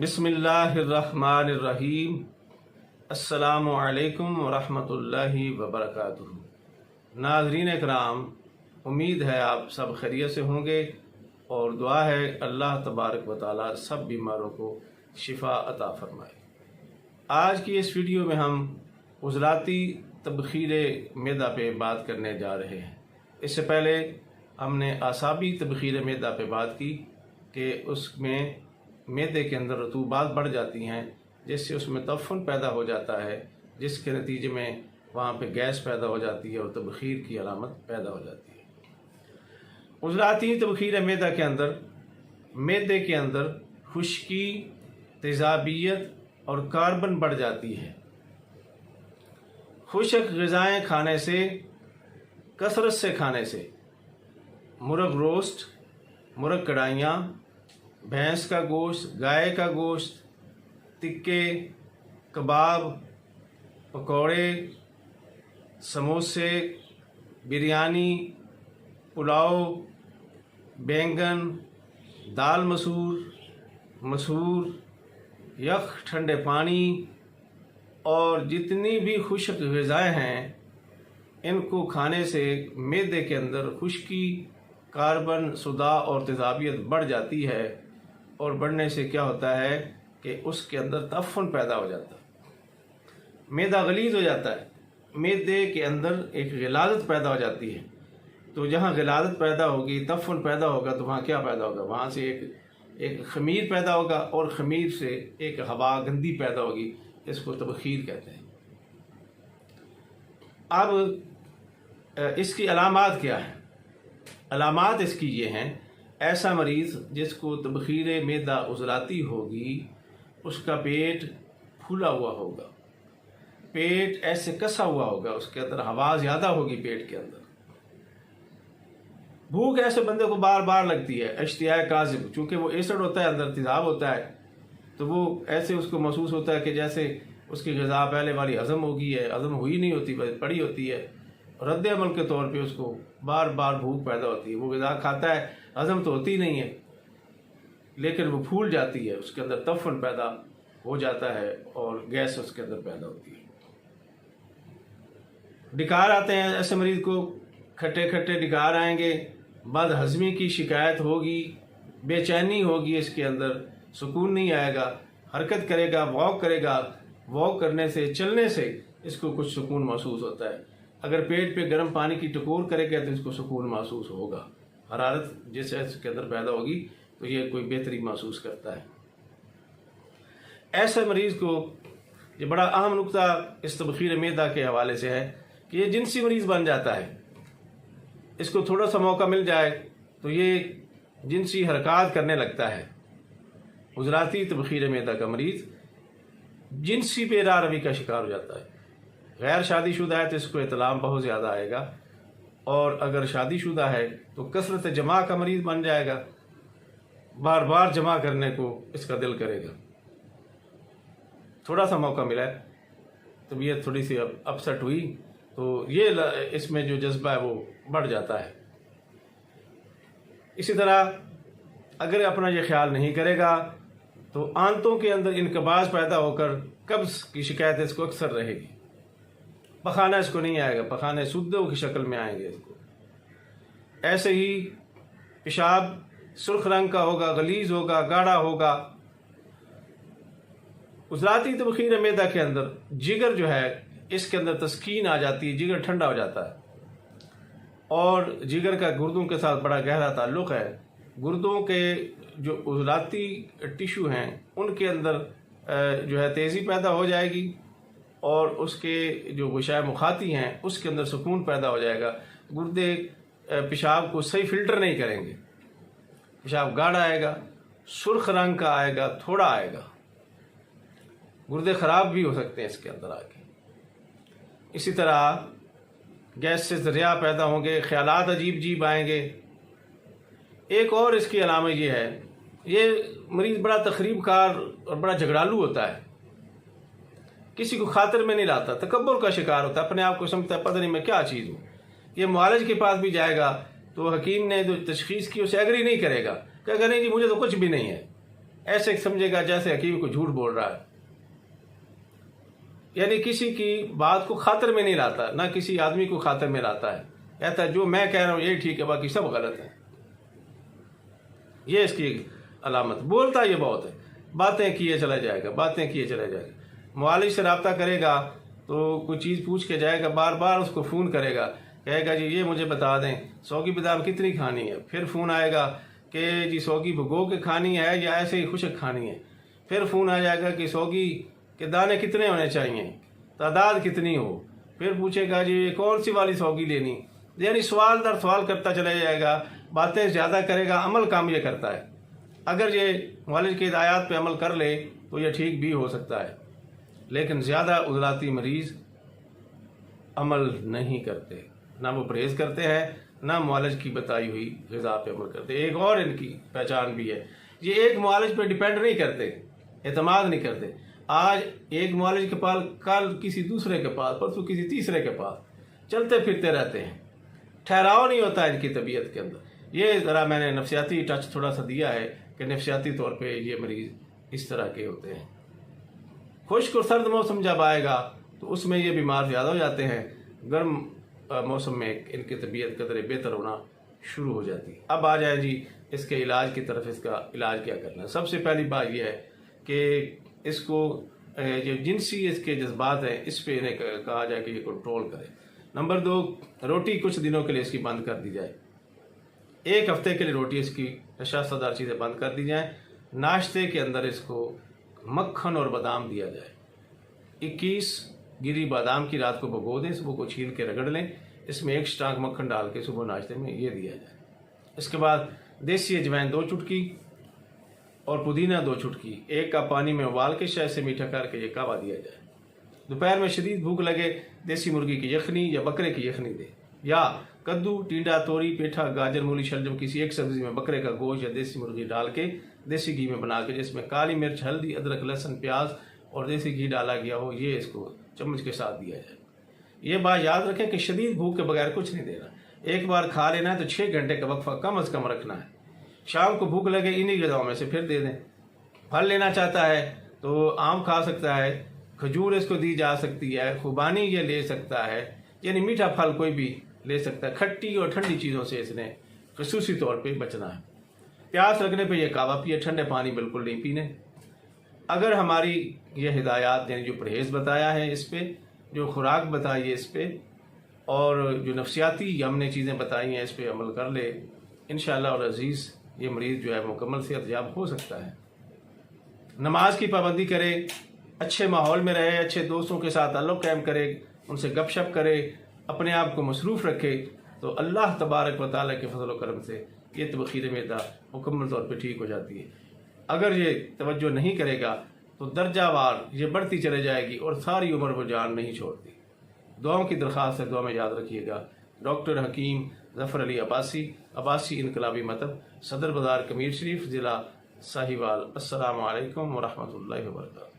بسم اللہ الرحمن الرحیم۔ السلام علیکم ورحمۃ اللہ وبرکاتہ۔ ناظرین اکرام، امید ہے آپ سب خیریت سے ہوں گے اور دعا ہے اللہ تبارک و تعالی سب بیماروں کو شفا عطا فرمائے۔ آج کی اس ویڈیو میں ہم عضلاتی تبخیر میدا پہ بات کرنے جا رہے ہیں۔ اس سے پہلے ہم نے اعصابی تبخیر میدا پہ بات کی کہ اس میں میدے کے اندر رطوبات بڑھ جاتی ہیں، جس سے اس میں تفن پیدا ہو جاتا ہے، جس کے نتیجے میں وہاں پہ گیس پیدا ہو جاتی ہے اور تبخیر کی علامت پیدا ہو جاتی ہے۔ عضلاتی تبخیر میدا کے اندر، میدے کے اندر خشکی، تیزابیت اور کاربن بڑھ جاتی ہے۔ خشک غذائیں کھانے سے، کثرت سے کھانے سے، مرغ روسٹ، مرغ کڑھائیاں بھینس کا گوشت، گائے کا گوشت، تکے، کباب، پکوڑے، سموسے، بریانی، پلاؤ، بینگن، دال مسور مسور، یخ، ٹھنڈے پانی اور جتنی بھی خشک غذائیں ہیں، ان کو کھانے سے میدے کے اندر خشکی، کاربن صدا اور تیزابیت بڑھ جاتی ہے۔ اور بڑھنے سے کیا ہوتا ہے کہ اس کے اندر تفن پیدا ہو جاتا ہے۔ میدا غلیظ ہو جاتا ہے۔ میدے کے اندر ایک غلازت پیدا ہو جاتی ہے۔ تو جہاں غلازت پیدا ہوگی تفن پیدا ہوگا، تو وہاں کیا پیدا ہوگا؟ وہاں سے ایک ایک خمیر پیدا ہوگا اور خمیر سے ایک ہوا گندی پیدا ہوگی، اس کو تبخیر کہتے ہیں۔ اب، اس کی علامات کیا ہیں؟ علامات اس کی یہ ہیں ایسا مریض جس کو تبخیر میدا عضلاتی ہوگی، اس کا پیٹ پھولا ہوا ہوگا۔ پیٹ ایسے کسا ہوا ہوگا، اس کے اندر ہوا زیادہ ہوگی پیٹ کے اندر۔ بھوک ایسے بندے کو بار بار لگتی ہے اشتیاء کاذب، چونکہ وہ ایسڈ ہوتا ہے، اندر تیزاب ہوتا ہے۔ تو وہ ایسے اس کو محسوس ہوتا ہے کہ جیسے اس کی غذا پہلے والی ہضم ہوگی ہے ہضم ہوئی نہیں ہوتی، پڑی ہوتی ہے۔ رد عمل کے طور پہ اس کو بار بار بھوک پیدا ہوتی ہے۔ وہ غذا کھاتا ہے ہضم تو ہوتی نہیں ہے، لیکن وہ پھول جاتی ہے، اس کے اندر تفن پیدا ہو جاتا ہے اور گیس اس کے اندر پیدا ہوتی ہے۔ ڈکار آتے ہیں ایسے مریض کو، کھٹے کھٹے ڈکار آئیں گے، بد ہضمی کی شکایت ہوگی، بے چینی ہوگی، اس کے اندر سکون نہیں آئے گا، حرکت کرے گا، واک کرے گا۔ واک کرنے سے، چلنے سے اس کو کچھ سکون محسوس ہوتا ہے۔ اگر پیٹ پہ گرم پانی کی ٹکور کرے گا تو اس کو سکون محسوس ہوگا۔ حرارت جس اس کے اندر پیدا ہوگی، تو یہ کوئی بہتری محسوس کرتا ہے۔ ایسے مریض کو یہ بڑا اہم نقطہ اس تبخیر میدا کے حوالے سے ہے کہ یہ جنسی مریض بن جاتا ہے۔ اس کو تھوڑا سا موقع مل جائے تو یہ جنسی حرکات کرنے لگتا ہے۔ گجراتی تبخیر میدا کا مریض جنسی بے روی کا شکار ہو جاتا ہے۔ غیر شادی شدہ ہے تو اس کو اطلاع بہت زیادہ آئے گا۔ اور اگر شادی شدہ ہے تو کثرت جمع کا مریض بن جائے گا۔ بار بار جمع کرنے کو اس کا دل کرے گا۔ تھوڑا سا موقع ملا ہے۔ طبیعت تھوڑی سی اپسٹ ہوئی تو یہ اس میں جو جذبہ ہے وہ بڑھ جاتا ہے۔ اسی طرح اگر اپنا یہ خیال نہیں کرے گا تو آنتوں کے اندر انقباز پیدا ہو کر قبض کی شکایت اس کو اکثر رہے گی۔ پخانہ اس کو نہیں آئے گا، پخانے سدوں کی شکل میں آئیں گے اس کو۔ ایسے ہی پیشاب سرخ رنگ کا ہوگا غلیظ ہوگا، گاڑھا ہوگا۔ عضلاتی تبخیر میدا کے اندر جگر جو ہے، اس کے اندر تسکین آ جاتی ہے، جگر ٹھنڈا ہو جاتا ہے۔ اور جگر کا گردوں کے ساتھ بڑا گہرا تعلق ہے۔ گردوں کے جو عضلاتی ٹیشو ہیں، ان کے اندر جو ہے تیزی پیدا ہو جائے گی۔ اور اس کے جو غشائے مخاطی ہیں، اس کے اندر سکون پیدا ہو جائے گا۔ گردے پیشاب کو صحیح فلٹر نہیں کریں گے۔ پیشاب گاڑھا آئے گا، سرخ رنگ کا آئے گا، تھوڑا آئے گا۔ گردے خراب بھی ہو سکتے ہیں اس کے اندر آ کے۔ اسی طرح گیس سے ذریعہ پیدا ہوں گے، خیالات عجیب عجیب آئیں گے۔ ایک اور اس کی علامت یہ ہے، یہ مریض بڑا تقریب کار اور بڑا جھگڑالو ہوتا ہے۔ کسی کو خاطر میں نہیں لاتا، تکبر کا شکار ہوتا ہے اپنے آپ کو سمجھتا ہے، پتہ نہیں میں کیا چیز ہوں۔ یہ معالج کے پاس بھی جائے گا تو حکیم نے جو تشخیص کی اسے ایگری نہیں کرے گا۔ کہ نہیں جی مجھے تو کچھ بھی نہیں ہے۔ ایسے سمجھے گا جیسے حکیم کو جھوٹ بول رہا ہے۔ یعنی کسی کی بات کو خاطر میں نہیں لاتا، نہ کسی آدمی کو خاطر میں لاتا ہے۔ کہتا ہے، جو میں کہہ رہا ہوں یہ ٹھیک ہے، باقی سب غلط ہے یہ اس کی علامت۔ بولتا یہ بہت ہے۔ باتیں کیے چلا جائے گا، باتیں کیے چلا جائے گا۔ معالج سے رابطہ کرے گا تو کوئی چیز پوچھ کے جائے گا، بار بار اس کو فون کرے گا۔ کہے گا جی یہ مجھے بتا دیں سو کی بادام کتنی کھانی ہے؟ پھر فون آئے گا کہ جی سو کی بھگو کے کھانی ہے یا ایسے ہی خشک کھانی ہے؟ پھر فون آ جائے گا کہ سو کی کے دانے کتنے ہونے چاہیے؟ تعداد کتنی ہو؟ پھر پوچھے گا جی یہ کون سی والی سوگی لینی؟ یعنی سوال در سوال کرتا چلا جائے گا، باتیں زیادہ کرے گا، عمل کام یہ کرتا ہے۔ اگر یہ والد کی ہدایات پہ عمل کر لے تو یہ ٹھیک بھی ہو سکتا ہے۔ لیکن زیادہ عضلاتی مریض عمل نہیں کرتے۔ نہ وہ پرہیز کرتے ہیں، نہ معالج کی بتائی ہوئی غذا پہ عمل کرتے۔ ایک اور ان کی پہچان بھی ہے۔ یہ ایک معالج پہ ڈیپینڈ نہیں کرتے، اعتماد نہیں کرتے۔ آج ایک معالج کے پاس، کل کسی دوسرے کے پاس، پرسوں کسی تیسرے کے پاس چلتے پھرتے رہتے ہیں۔ ٹھہراؤ نہیں ہوتا ان کی طبیعت کے اندر۔ یہ ذرا میں نے نفسیاتی ٹچ تھوڑا سا دیا ہے کہ نفسیاتی طور پہ یہ مریض اس طرح کے ہوتے ہیں۔ خشک اور سرد موسم جب آئے گا تو اس میں یہ بیمار زیادہ ہو جاتے ہیں۔ گرم موسم میں ان کی طبیعت قدرے بہتر ہونا شروع ہو جاتی ہے۔ اب آ جائے جی اس کے علاج کی طرف اس کا علاج کیا کرنا ہے؟ سب سے پہلی بات یہ ہے کہ اس کو جو جنسی اس کے جذبات ہیں، اس پہ انہیں کہا جائے کہ یہ کنٹرول کرے۔ نمبر دو، روٹی کچھ دنوں کے لیے اس کی بند کر دی جائے۔ ایک ہفتے کے لیے روٹی اس کی نشاستہ دار چیزیں بند کر دی جائیں۔ ناشتے کے اندر اس کو مکھن اور بادام دیا جائے۔ اکیس، گری بادام کی رات کو بھگو دیں، صبح کو چھیل کے رگڑ لیں۔ اس میں ایک سٹانک مکھن ڈال کے صبح ناشتے میں یہ دیا جائے۔ اس کے بعد دیسی اجوائن دو چٹکی اور پودینہ دو چھٹکی ایک کپ پانی میں ابال کے شہد سے میٹھا کر کے یہ کعوہ دیا جائے۔ دوپہر میں شدید بھوک لگے، دیسی مرغی کی یخنی یا بکرے کی یخنی دے یا کدو ٹینڈا توری پیٹھا گاجر مولی شلجم کسی ایک سبزی میں بکرے کا گوشت یا دیسی مرغی ڈال کے دیسی گھی میں بنا کے جس میں کالی مرچ ہلدی ادرک لہسن پیاز اور دیسی گھی ڈالا گیا ہو یہ اس کو چمچ کے ساتھ دیا جائے یہ بات یاد رکھیں کہ شدید بھوک کے بغیر کچھ نہیں دینا ایک بار کھا لینا ہے تو چھ گھنٹے کا وقفہ کم از کم رکھنا ہے شام کو بھوک لگے انہی غذاؤں میں سے پھر دے دیں پھل لینا چاہتا ہے تو آم کھا سکتا ہے کھجور اس کو دی جا سکتی ہے خوبانی یہ لے سکتا ہے یعنی میٹھا پھل کوئی بھی لے سکتا ہے۔ کھٹی اور ٹھنڈی چیزوں سے اس نے خصوصی طور پہ بچنا ہے۔ پیاس لگنے پہ یہ کعوہ پیے، ٹھنڈے پانی بالکل نہیں پینے۔ اگر ہماری یہ ہدایات یعنی جو پرہیز بتایا ہے اس پہ، جو خوراک بتائی ہے اس پہ، اور جو نفسیاتی ہم نے چیزیں بتائی ہیں اس پہ عمل کر لے، انشاءاللہ اور عزیز، یہ مریض جو ہے مکمل صحت یاب ہو سکتا ہے۔ نماز کی پابندی کرے، اچھے ماحول میں رہے، اچھے دوستوں کے ساتھ تعلق قائم کرے، ان سے گپ شپ کرے اپنے آپ کو مصروف رکھے تو اللہ تبارک و تعالیٰ کے فضل و کرم سے یہ تبخیر میدا مکمل طور پہ ٹھیک ہو جاتی ہے۔ اگر یہ توجہ نہیں کرے گا تو درجہ وار یہ بڑھتی چلے جائے گی اور ساری عمر وہ جان نہیں چھوڑتی۔ دعاؤں کی درخواست ہے، دعا میں یاد رکھیے گا۔ ڈاکٹر حکیم ظفر علی عباسی عباسی انقلابی مطب صدر بازار کمیر شریف، ضلع ساہیوال۔ السلام علیکم ورحمۃ اللہ وبرکاتہ۔